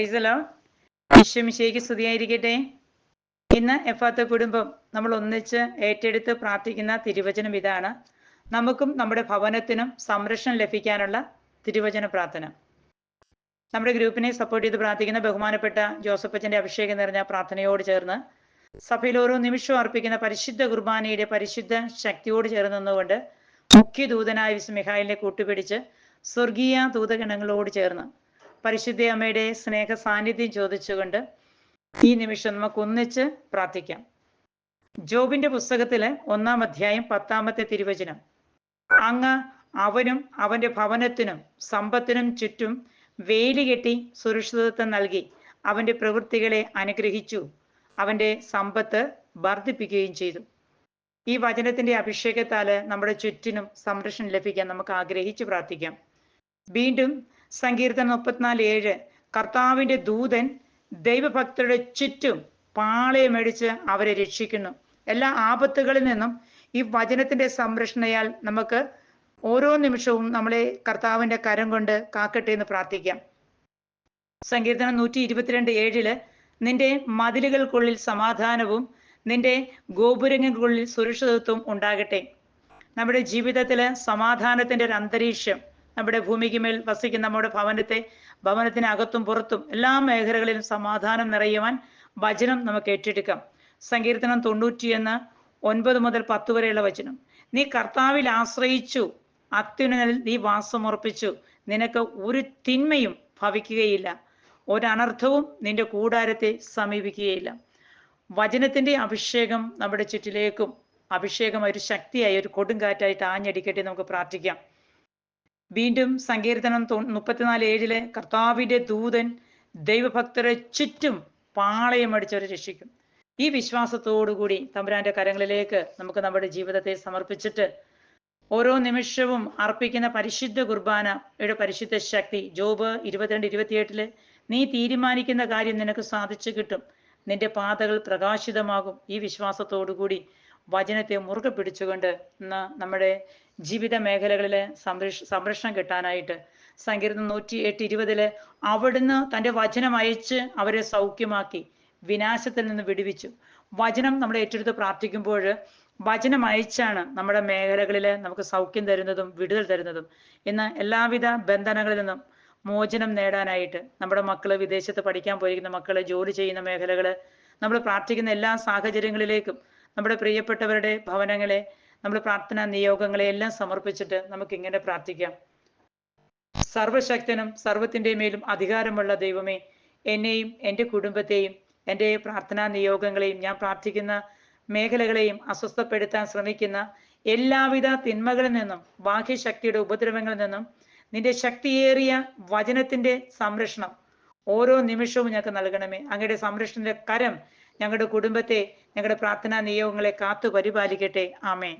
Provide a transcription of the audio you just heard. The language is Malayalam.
പ്രൈസലോ വിശ്വമിശയ്ക്ക് സ്തുതിയായിരിക്കട്ടെ. ഇന്ന് എഫാത്ത കുടുംബം നമ്മൾ ഒന്നിച്ച് ഏറ്റെടുത്ത് പ്രാർത്ഥിക്കുന്ന തിരുവചനം ഇതാണ്. നമുക്കും നമ്മുടെ ഭവനത്തിനും സംരക്ഷണം ലഭിക്കാനുള്ള തിരുവചന പ്രാർത്ഥന. നമ്മുടെ ഗ്രൂപ്പിനെ സപ്പോർട്ട് ചെയ്ത് പ്രാർത്ഥിക്കുന്ന ബഹുമാനപ്പെട്ട ജോസഫച്ചന്റെ അഭിഷേകം നിറഞ്ഞ പ്രാർത്ഥനയോട് ചേർന്ന് സഭയിൽ ഓരോ നിമിഷവും അർപ്പിക്കുന്ന പരിശുദ്ധ കുർബാനയുടെ പരിശുദ്ധ ശക്തിയോട് ചേർന്ന് നിന്നുകൊണ്ട് മുഖ്യ ദൂതനായ വിസ്മിഹായിലിനെ കൂട്ടുപിടിച്ച് സ്വർഗീയ ദൂതഗണങ്ങളോട് ചേർന്ന് പരിശുദ്ധ അമ്മയുടെ സ്നേഹ സാന്നിധ്യം ചോദിച്ചുകൊണ്ട് ഈ നിമിഷം നമുക്ക് ഒന്നിച്ച് പ്രാർത്ഥിക്കാം. ജോബിന്റെ പുസ്തകത്തിലെ ഒന്നാം അധ്യായം പത്താമത്തെ തിരുവചനം. അങ്ങ് അവനും അവന്റെ ഭവനത്തിനും സമ്പത്തിനും ചുറ്റും വേലി കെട്ടി സുരക്ഷിതത്വം നൽകി അവന്റെ പ്രവൃത്തികളെ അനുഗ്രഹിച്ചു. അവന്റെ സമ്പത്ത് വർദ്ധിപ്പിക്കുകയും ചെയ്തു. ഈ വചനത്തിന്റെ അഭിഷേകത്താൽ നമ്മുടെ ചുറ്റിനും സംരക്ഷണം ലഭിക്കാൻ നമുക്ക് ആഗ്രഹിച്ചു പ്രാർത്ഥിക്കാം. വീണ്ടും സങ്കീർത്തനം മുപ്പത്തിനാല് ഏഴ്. കർത്താവിന്റെ ദൂതൻ ദൈവഭക്തരുടെ ചുറ്റും പാളയമടിച്ച് അവരെ രക്ഷിക്കുന്നു. എല്ലാ ആപത്തുകളിൽ നിന്നും ഈ വചനത്തിന്റെ സംരക്ഷണയാൽ നമുക്ക് ഓരോ നിമിഷവും നമ്മളെ കർത്താവിന്റെ കരം കൊണ്ട് കാക്കട്ടെ എന്ന് പ്രാർത്ഥിക്കാം. സങ്കീർത്തനം നൂറ്റി ഇരുപത്തിരണ്ട് ഏഴിൽ നിന്റെ മതിലുകൾക്കുള്ളിൽ സമാധാനവും നിന്റെ ഗോപുരങ്ങൾക്കുള്ളിൽ സുരക്ഷിതത്വം ഉണ്ടാകട്ടെ. നമ്മുടെ ജീവിതത്തിലെ സമാധാനത്തിന്റെ ഒരു അന്തരീക്ഷം നമ്മുടെ ഭൂമിക്ക് മേൽ വസിക്കുന്ന നമ്മുടെ ഭവനത്തെ ഭവനത്തിനകത്തും പുറത്തും എല്ലാ മേഖലകളിലും സമാധാനം നിറയുവാൻ വചനം നമുക്ക് ഏറ്റെടുക്കാം. സങ്കീർത്തനം തൊണ്ണൂറ്റിയെന്ന് ഒൻപത് മുതൽ പത്ത് വരെയുള്ള വചനം. നീ കർത്താവിൽ ആശ്രയിച്ചു അത്യുന്നതിൽ നീ വാസമുറപ്പിച്ചു. നിനക്ക് ഒരു തിന്മയും ഭവിക്കുകയില്ല. ഒരനർത്ഥവും നിന്റെ കൂടാരത്തെ സമീപിക്കുകയില്ല. വചനത്തിന്റെ അഭിഷേകം നമ്മുടെ ചുറ്റിലേക്കും അഭിഷേകം ഒരു ശക്തിയായി ഒരു കൊടുങ്കാറ്റായിട്ട് ആഞ്ഞടിക്കട്ടെ നമുക്ക് പ്രാർത്ഥിക്കാം. വീണ്ടും സങ്കീർത്തനം മുപ്പത്തിനാല് ഏഴിലെ കർത്താവിന്റെ ദൂതൻ ദൈവഭക്തരെ ചുറ്റും പാളയമടിച്ചവരെ രക്ഷിക്കും. ഈ വിശ്വാസത്തോടുകൂടി തമ്പുരാന്റെ കരങ്ങളിലേക്ക് നമുക്ക് നമ്മുടെ ജീവിതത്തെ സമർപ്പിച്ചിട്ട് ഓരോ നിമിഷവും അർപ്പിക്കുന്ന പരിശുദ്ധ കുർബാനയുടെ പരിശുദ്ധ ശക്തി ജോബ് ഇരുപത്തിരണ്ട് ഇരുപത്തിയെട്ടിൽ നീ തീരുമാനിക്കുന്ന കാര്യം നിനക്ക് സാധിച്ചു കിട്ടും. നിന്റെ പാതകൾ പ്രകാശിതമാകും. ഈ വിശ്വാസത്തോടുകൂടി വചനത്തെ മുറുകെ പിടിച്ചുകൊണ്ട് ഇന്ന് നമ്മുടെ ജീവിത മേഖലകളിലെ സംരക്ഷ സംരക്ഷണം കിട്ടാനായിട്ട് സങ്കീർത്തനം നൂറ്റി എട്ട് ഇരുപതിൽ അവിടുന്ന് തന്റെ വചനം അയച്ച് അവരെ സൗഖ്യമാക്കി വിനാശത്തിൽ നിന്ന് വിടുവിച്ചു. വചനം നമ്മൾ ഏറ്റെടുത്ത് പ്രാർത്ഥിക്കുമ്പോൾ വചനം അയച്ചാണ് നമ്മുടെ മേഖലകളിൽ നമുക്ക് സൗഖ്യം തരുന്നതും വിടുതൽ തരുന്നതും. ഇന്ന് എല്ലാവിധ ബന്ധനങ്ങളിൽ നിന്നും മോചനം നേടാനായിട്ട് നമ്മുടെ മക്കൾ വിദേശത്ത് പഠിക്കാൻ പോയിരിക്കുന്ന മക്കൾ ജോലി ചെയ്യുന്ന മേഖലകൾ നമ്മൾ പ്രാർത്ഥിക്കുന്ന എല്ലാ സാഹചര്യങ്ങളിലേക്കും നമ്മുടെ പ്രിയപ്പെട്ടവരുടെ ഭവനങ്ങളെ നമ്മൾ പ്രാർത്ഥനാ നിയോഗങ്ങളെ എല്ലാം സമർപ്പിച്ചിട്ട് നമുക്ക് ഇങ്ങനെ പ്രാർത്ഥിക്കാം. സർവശക്തനും സർവത്തിന്റെ മേലും അധികാരമുള്ള ദൈവമേ എന്നെയും എന്റെ കുടുംബത്തെയും എന്റെ പ്രാർത്ഥനാ നിയോഗങ്ങളെയും ഞാൻ പ്രാർത്ഥിക്കുന്ന മേഖലകളെയും അസ്വസ്ഥപ്പെടുത്താൻ ശ്രമിക്കുന്ന എല്ലാവിധ തിന്മകളിൽ നിന്നും ബാഹ്യശക്തിയുടെ ഉപദ്രവങ്ങളിൽ നിന്നും നിന്റെ ശക്തിയേറിയ വചനത്തിന്റെ സംരക്ഷണം ഓരോ നിമിഷവും ഞങ്ങൾക്ക് നൽകണമേ. അങ്ങയുടെ സംരക്ഷണത്തിന്റെ കരം ഞങ്ങളുടെ കുടുംബത്തെ ഞങ്ങളുടെ പ്രാർത്ഥനാ നിയോഗങ്ങളെ കാത്തു പരിപാലിക്കട്ടെ ആമേ